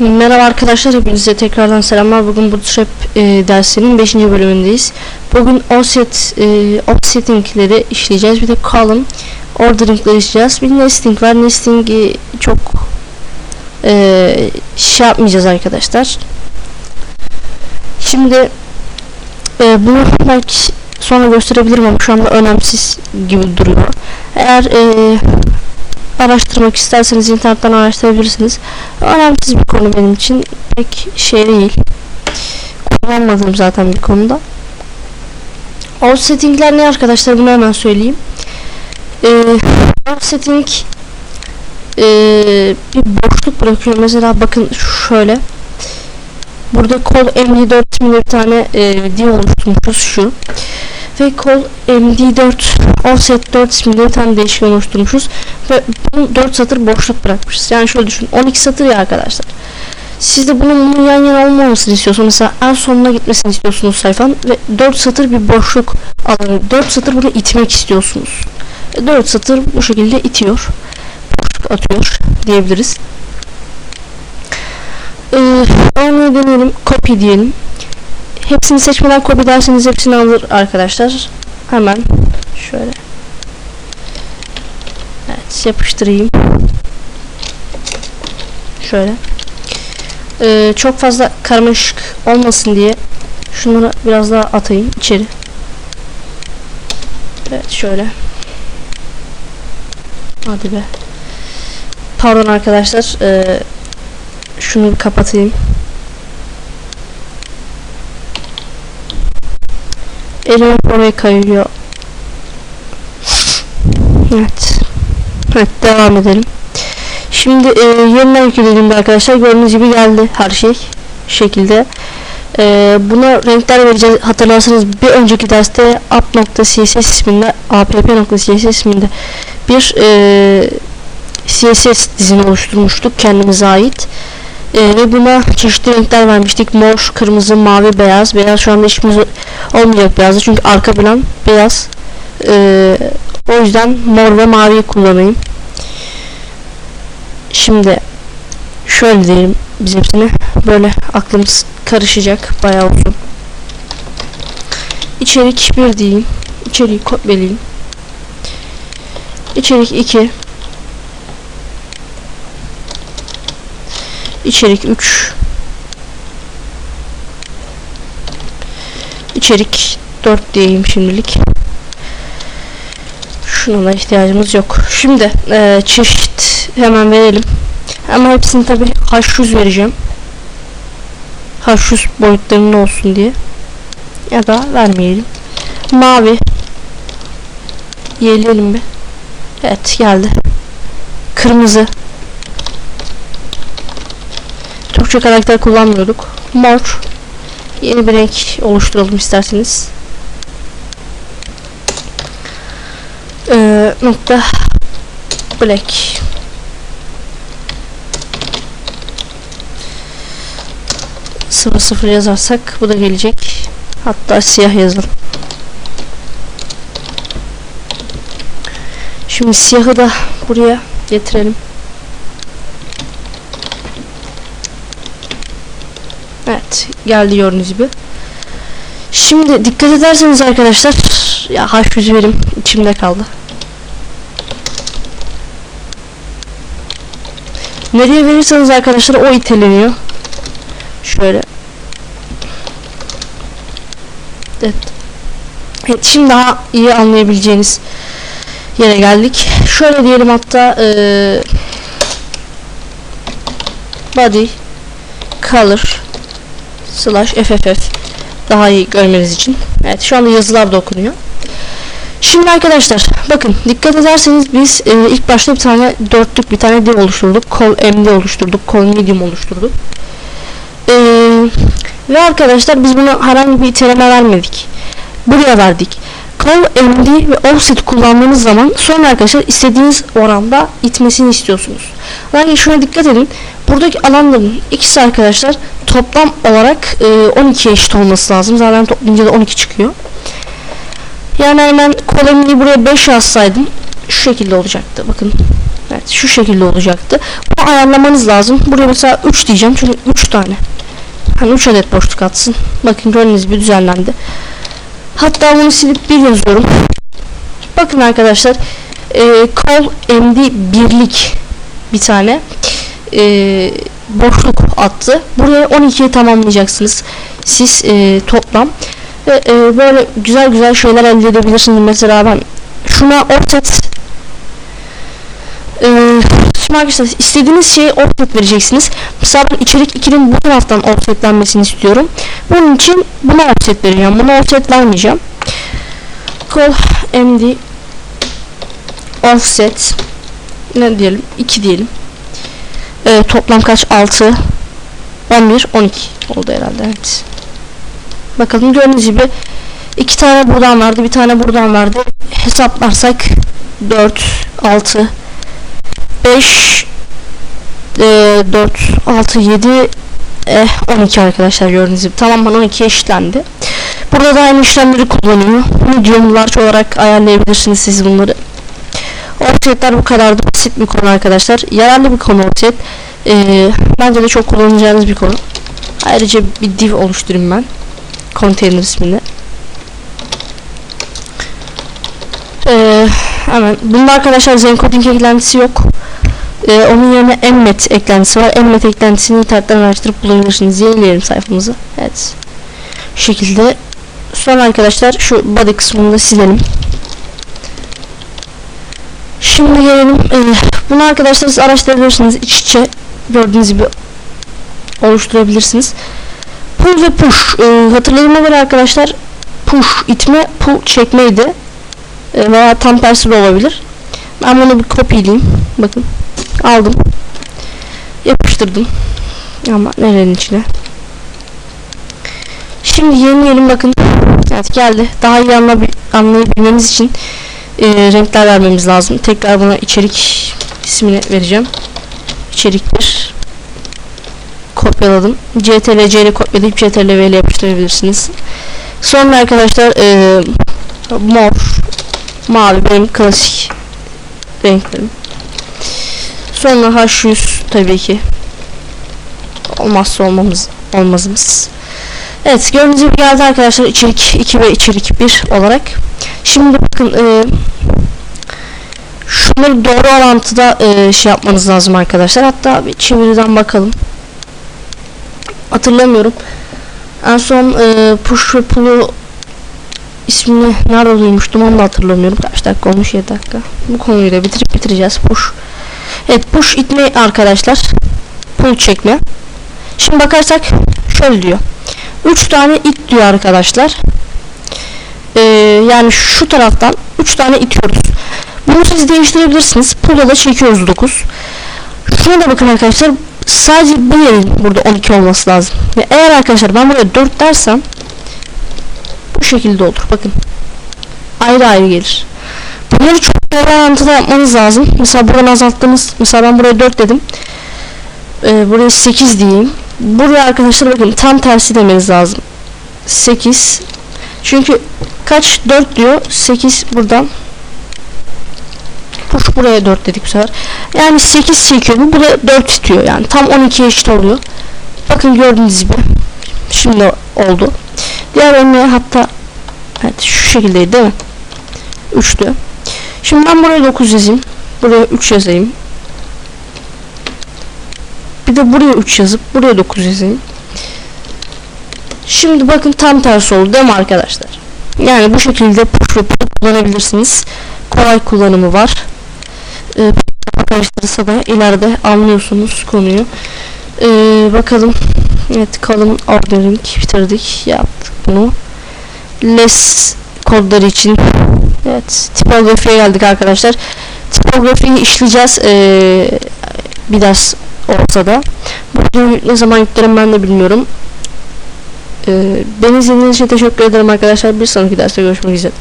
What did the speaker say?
Merhaba arkadaşlar, hepinize tekrardan selamlar. Bugün Bootstrap e, dersinin 5. bölümündeyiz. Bugün offset, e, offsetting'leri işleyeceğiz. Bir de column ordering'leri işleyeceğiz. Bir nesting var. Nesting'i çok e, şey yapmayacağız arkadaşlar. Şimdi e, bunu belki sonra gösterebilirim ama şu anda önemsiz gibi duruyor. Eğer e, araştırmak isterseniz internetten araştırabilirsiniz. Önemsiz bir konu benim için. Pek şey değil. Kullanmadığım zaten bir konuda. Offsetting'ler ne arkadaşlar bunu hemen söyleyeyim. Ee, offsetting ee, bir boşluk bırakıyor. Mesela bakın şöyle. Burada kol MD4 isminde bir tane e, diye oluşturmuşuz şu kol MD4 offset 4 isminde tane değişken oluşturmuşuz ve bunu 4 satır boşluk bırakmışız. Yani şöyle düşün 12 satır ya arkadaşlar. Siz de bunun, bunun yan yana olmamasını istiyorsunuz. Mesela en sonuna gitmesini istiyorsunuz sayfanın ve 4 satır bir boşluk alanı. 4 satır bunu itmek istiyorsunuz. 4 satır bu şekilde itiyor. Boşluk atıyor diyebiliriz. Ee, örneği deneyelim. Copy diyelim. Hepsini seçmeden copy derseniz hepsini alır arkadaşlar. Hemen şöyle. Evet yapıştırayım. Şöyle. Ee, çok fazla karmaşık olmasın diye şunları biraz daha atayım içeri. Evet şöyle. Hadi be. Pardon arkadaşlar. Ee, şunu kapatayım. Elim oraya kayıyor. Evet. Evet devam edelim. Şimdi e, yeniden yüklediğimde arkadaşlar gördüğünüz gibi geldi her şey. Şekilde. E, buna renkler vereceğiz. Hatırlarsanız bir önceki derste app.css isminde app.css isminde bir e, CSS dizini oluşturmuştuk kendimize ait. E, ve buna çeşitli renkler vermiştik. Mor, kırmızı, mavi, beyaz. Beyaz şu anda işimiz olmayacak beyazı çünkü arka plan beyaz. E, o yüzden mor ve maviyi kullanayım. Şimdi şöyle diyelim biz hepsini böyle aklımız karışacak bayağı uzun. İçerik 1 diyeyim. İçeriği kopyalayayım. İçerik 2 İçerik 3 İçerik 4 diyeyim şimdilik. Şuna da ihtiyacımız yok. Şimdi e, çeşit hemen verelim. Ama hepsini tabi H100 vereceğim. H100 boyutlarında olsun diye. Ya da vermeyelim. Mavi. Yeleyelim bir. Evet geldi. Kırmızı. Türkçe karakter kullanmıyorduk. Mor. Yeni bir renk oluşturalım isterseniz. Ee, nokta black. Sıfır sıfır yazarsak bu da gelecek. Hatta siyah yazalım. Şimdi siyahı da buraya getirelim. Evet geldi gördüğünüz gibi. Şimdi dikkat ederseniz arkadaşlar ya H100 verim içimde kaldı. Nereye verirseniz arkadaşlar o iteleniyor. Şöyle. Evet. Evet şimdi daha iyi anlayabileceğiniz yere geldik. Şöyle diyelim hatta ee, body color slash fff daha iyi görmeniz için. Evet şu anda yazılar da okunuyor. Şimdi arkadaşlar bakın dikkat ederseniz biz e, ilk başta bir tane dörtlük bir tane div oluşturduk. Col MD oluşturduk. Col medium oluşturduk. E, ve arkadaşlar biz buna herhangi bir iteleme vermedik. Buraya verdik. Col MD ve offset kullandığınız zaman sonra arkadaşlar istediğiniz oranda itmesini istiyorsunuz. Lakin şuna dikkat edin. Buradaki alanların ikisi arkadaşlar toplam olarak e, 12 eşit olması lazım. Zaten toplayınca da 12 çıkıyor. Yani hemen koloniyi buraya 5 yazsaydım şu şekilde olacaktı. Bakın Evet şu şekilde olacaktı. Bunu ayarlamanız lazım. Buraya mesela 3 diyeceğim çünkü 3 tane. Hani 3 adet boşluk atsın. Bakın gördüğünüz gibi düzenlendi. Hatta bunu silip bir yazıyorum. Bakın arkadaşlar. E, call MD birlik bir tane e, boşluk attı. Buraya 12'yi tamamlayacaksınız. Siz e, toplam ve e, böyle güzel güzel şeyler elde edebilirsiniz. Mesela ben şuna offset e, şimdi arkadaşlar istediğiniz şeyi offset vereceksiniz. Mesela ben içerik 2'nin bu taraftan offsetlenmesini istiyorum. Bunun için buna offset vereceğim. Buna offset vermeyeceğim. Call md offset ne diyelim 2 diyelim e, toplam kaç? 6 11 12 oldu herhalde. Evet. Bakalım gördüğünüz gibi iki tane buradan vardı bir tane buradan vardı. Hesaplarsak 4 6 5 e, 4 6 7 eh, 12 arkadaşlar gördüğünüz gibi. Tamamen 12 eşitlendi. Burada da aynı işlemleri kullanıyor. Mediumlar olarak ayarlayabilirsiniz siz bunları Offsetler bu kadar da basit bir konu arkadaşlar. Yararlı bir konu offset. Ee, bence de çok kullanacağınız bir konu. Ayrıca bir div oluşturayım ben. Container isminde. Ee, hemen. Bunda arkadaşlar Zencoding eklentisi yok. Ee, onun yerine Emmet eklentisi var. Emmet eklentisini internetten araştırıp bulabilirsiniz. Yenileyelim sayfamızı. Evet. Şu şekilde. Sonra arkadaşlar şu body kısmını da silelim. Şimdi gelelim. Ee, bunu arkadaşlar siz araştırabilirsiniz. İç içe gördüğünüz gibi oluşturabilirsiniz. Pull ve push. Ee, hatırladığıma göre arkadaşlar push itme, pull çekmeydi. Ee, veya tam tersi de olabilir. Ben bunu bir kopyaleyeyim. Bakın. Aldım. Yapıştırdım. Ama nerenin içine? Şimdi yenileyelim bakın. Evet geldi. Daha iyi anlayabilmemiz için e, renkler vermemiz lazım. Tekrar buna içerik ismini vereceğim. İçerik 1 kopyaladım. CTRL-C ile kopyalayıp CTRL-V ile yapıştırabilirsiniz. Sonra arkadaşlar e, mor mavi benim klasik renklerim. Sonra H100 tabii ki olmazsa olmamız olmazımız. Evet gördüğünüz gibi geldi arkadaşlar içerik 2 ve içerik 1 olarak. Şimdi bakın e, şunları doğru orantıda e, şey yapmanız lazım arkadaşlar. Hatta bir çeviriden bakalım. Hatırlamıyorum. En son e, push ve pull'u ismini nerede duymuştum onu da hatırlamıyorum. Kaç dakika olmuş 7 dakika. Bu konuyu da bitirip bitireceğiz. Push. Evet push itme arkadaşlar. Pull çekme. Şimdi bakarsak şöyle diyor. 3 tane it diyor arkadaşlar. Ee, yani şu taraftan 3 tane itiyoruz. Bunu siz değiştirebilirsiniz. Pull'da da çekiyoruz 9. Şuna da bakın arkadaşlar. Sadece bu yerin burada 12 olması lazım. Ve eğer arkadaşlar ben buraya 4 dersem bu şekilde olur. Bakın. Ayrı ayrı gelir. Bunları çok doğru orantıda yapmanız lazım. Mesela buradan azalttığınız mesela ben buraya 4 dedim. Ee, buraya 8 diyeyim. Buraya arkadaşlar bakın tam tersi demeniz lazım. 8 çünkü kaç? 4 diyor. 8 buradan. Push buraya 4 dedik bu sefer. Yani 8 çekiyor bu buraya 4 istiyor yani. Tam 12 eşit oluyor. Bakın gördüğünüz gibi. Şimdi oldu. Diğer örneğe hatta evet şu şekildeydi değil mi? 3'tü şimdi ben buraya 9 yazayım. Buraya 3 yazayım. Bir de buraya 3 yazıp buraya 9 yazayım. Şimdi bakın tam tersi oldu değil mi arkadaşlar? Yani bu şekilde push ve pull kullanabilirsiniz. Kolay kullanımı var. Ee, karıştırırsa da ileride anlıyorsunuz konuyu. Ee, bakalım. Evet kalın ordering bitirdik. Yaptık bunu. Less kodları için Evet tipografiye geldik arkadaşlar. Tipografiyi işleyeceğiz. Ee, bir ders olsa da. Bu ne zaman yüklerim ben de bilmiyorum. Ee, beni izlediğiniz için teşekkür ederim arkadaşlar. Bir sonraki derste görüşmek üzere.